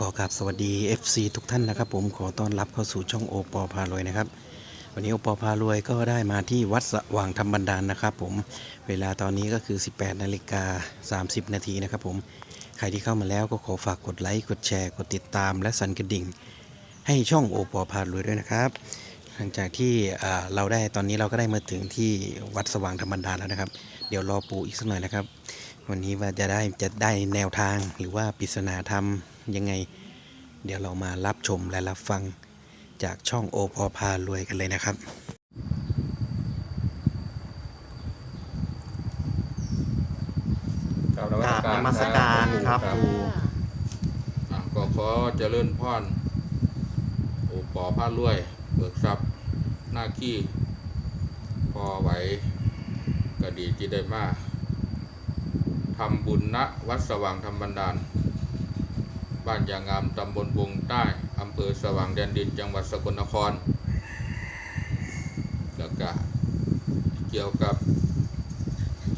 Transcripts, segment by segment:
ขอกราบสวัสดี FC ทุกท่านนะครับ ผมขอต้อนรับเข้าสู่ช่องโอปอพารวยนะครับ วันนี้โอปอพารวยก็ได้มาที่วัดสว่างธรรมบันดาลนะครับ ผมเวลาตอนนี้ก็คือ 18นาฬิกา30 นาทีนะครับ ผมใครที่เข้ามาแล้วก็ขอฝากกดไลค์กดแชร์กดติดตาม และสั่นกระดิ่ง ให้ช่องโอปอพารวยด้วยนะครับหลังจากที่เราได้ตอนนี้เราก็ได้มาถึงที่วัดสว่างธรรมบันดาลแล้วนะครับ เดี๋ยวรอปู่อีกสักหน่อยนะครับ วันนี้ว่าจะได้จะได้แนวทางหรือว่าปริศนาธรรมยังไง เดี๋ยวเรามารับชมและรับฟังจากช่องโอพอพารวยกันเลยนะครับกราบกราบนมัสการครับครูอะก็ขอเจริญพรโอปอผ้ารวยเบิกทรัพย์หน้าขี้พอไหวก็ดีที่ได้มา ทำบุญณวัดสว่างธรรมบันดาล บ้านยางงามตำบลวงใต้อำเภอสว่างแดนดินจังหวัดสกลนคร แล้วก็เกี่ยวกับ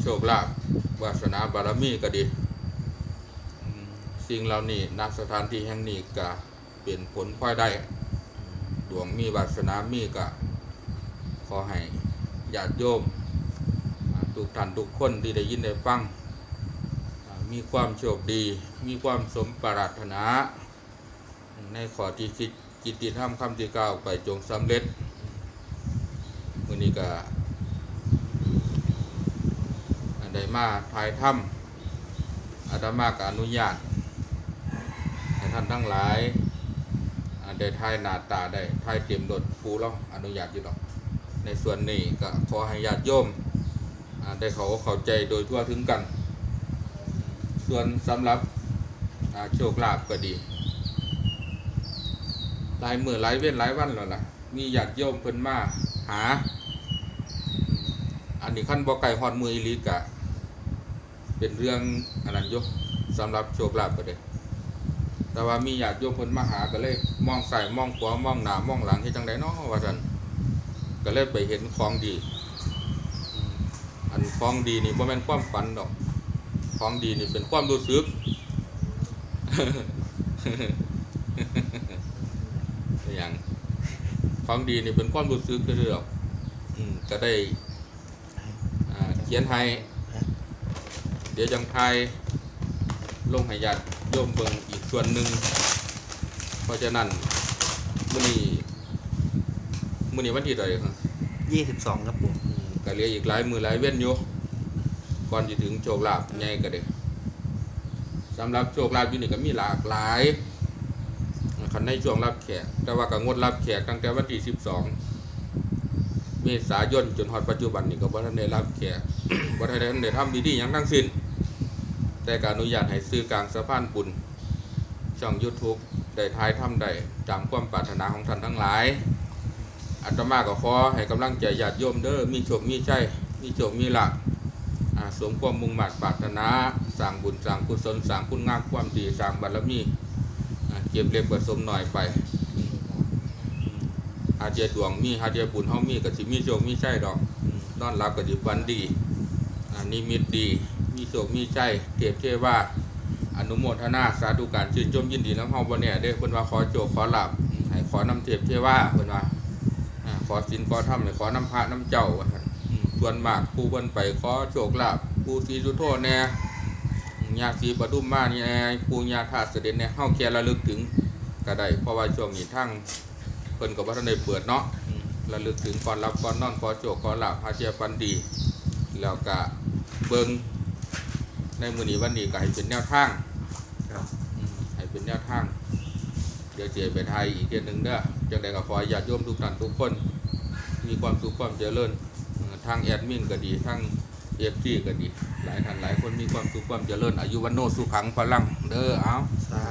โชคลาภวาสนาบารมีก็ดี สิ่งเหล่านี้ณสถานที่แห่งนี้ก็เป็นผลพลอยได้ดวงมีวาสนามีก็ขอให้ญาติโยมทุกท่านทุกคนที่ได้ยินได้ฟัง มีความโชคดี มีความสมปรารถนา ในขอที่คิดกิตติธรรมคำที่กล่าวไปจงสำเร็จวันนี้ก็อันใดมาทายถ้ำอาตมาก็อนุญาตให้ท่านทั้งหลายอ่าได้ทายหน้าตาได้ทายเต็มรถปูแล้วอนุญาตอยู่ดอกในส่วนนี้ก็ขอให้ญาติโยมอ่าได้เขาเข้าใจโดยทั่วถึงกัน ส่วนสำหรับโชคลาภก็ดีหลายมือหลายเว้นหลายวันแล้วล่ะ มีญาติโยมเพิ่นมาหา อันนี้ขั้นบ่ไก่ฮอดมืออีลีกะ เป็นเรื่องอันนั้นอยกสำหรับโชคลาภก็ได้แต่ว่ามีญาติโยมเพิ่นมาหาก็เลยมองใส่มองขวามองหน้ามองหลังเฮ็ดจังไดเนาะว่าซั่นก็เลยไปเห็นของดี อันของดีนี่บ่แม่นความฝันดอก ของดีนี่เป็นความรู้สึกอย่างของดีนี่เป็นความรู้สึกคือดอกอืมก็ได้อ่าเขียนให้เดี๋ยวจังไทยลงให้ญาติโยมเบิ่งอีกส่วนหนึ่งเพราะฉะนั้นมื้อนี้มื้อนี้วันที่เท่าไหร่ครับ22ครับปู่อืมก็เหลืออีกหลายมือหลายเว้นอยู่ ก่อนจะถึงโชคลาภใหญ่ก็ได้สำหรับโชคลาภอยู่นี่ก็มีหลากหลายคันในช่วงรับแขก แต่ว่าก็งดรับแขกตั้งแต่วันที่ 12 เมษายนจนฮอดปัจจุบันนี่ก็บ่ทันได้รับแขกบ่ทันได้ทำพิธีหยังทั้งสิ้น แต่การอนุญาตให้ซื้อกลางสะพานบุญ ช่อง YouTube ได้ทายทำได้ตามความปรารถนาของท่านทั้งหลายอาตมาก็ขอให้กำลังใจญาติโยมเด้อมีโชคมีชัยมีโชคมีหลาภอ่า สมความมุ่งมั่นปรารถนาสร้างบุญสร้างกุศลสร้างคุณงามความดีสร้างบารมีเก็บเล็กผสมหน่อยไปหาเจียดวงมีหาเจียบุญเฮามีก็สิมีโชคมีใชัยดอกอืมนอนหลับก็สิฝันดีอ่านิมิตดี มีโศกมีใจเทพเทวาอนุโมทนาสาธุการชื่นชมยินดีน้ำเฮาบ่เนี่ยเด้อเพิ่นว่าขอโจกขอหลาบให้ขอนำเทพเทวาเพิ่นว่าขอศีลขอธรรมให้ขอนำพระน้ำเจ้าว่าน ส่วนมากผู้เพิ่นไปขอโชคลาภผู้ศรีสุโธแน่อืมญาติศรีปทุมมานี่แน่ผู้ญาธาตุเสด็จแน่เฮาแค่ระลึกถึงก็ได้เพราะว่าช่วงนี้ทั้งเพิ่นก็บ่ทันได้เปิดเนาะอืมระลึกถึงก่อนรับก่อนนอนขอโชคขอลาภหาเทียฟันดี แล้วก็เบิงในมือนี้วันนี้ก็ให้เป็นแนวทางครับอืมให้เป็นแนวทาง เดี๋ยวเจไปไทยอีกเดือนหนึ่งเด้อจังใดก็ขอให้ญาติโยมทุกท่านทุกคน มีความสุขความเจริญเอ่อทางแอดมินก็ดีทางเอฟซีก็ดี หลายท่านหลายคนมีความสุขความเจริญอายุวันโนสุขังพลังเด้อเอาสา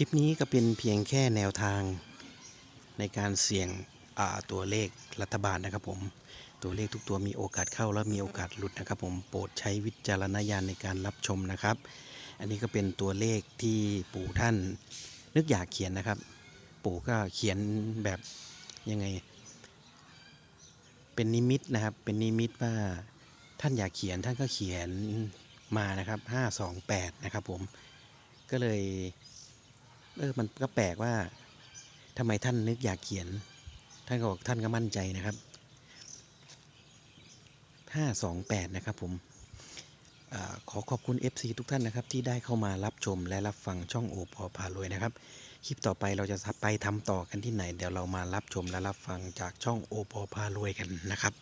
คลิปนี้ก็เป็นเพียงแค่แนวทางในการเสี่ยงตัวเลขรัฐบาลนะครับผม ตัวเลขทุกตัวมีโอกาสเข้าและมีโอกาสหลุดนะครับผมโปรดใช้วิจารณญาณในการรับชมนะครับ อันนี้ก็เป็นตัวเลขที่ปู่ท่านนึกอยากเขียนนะครับ ปู่ก็เขียนแบบยังไง เป็นนิมิตนะครับ เป็นนิมิตว่าท่านอยากเขียนท่านก็เขียนมานะครับห้าสองแปดนะครับผมก็เลย เออมันก็แปลกว่าทำไมท่านนึกอยากเขียน ท่านก็บอกท่านก็มั่นใจนะครับห้าสองแปดนะครับผมอขอขอบคุณ FC ทุกท่านนะครับ ที่ได้เข้ามารับชมและรับฟังช่องโอปอพารวยนะครับ คลิปต่อไปเราจะไปทำต่อกันที่ไหน เดี๋ยวเรามารับชมและรับฟังจากช่องโอปอพารวยกันนะครับ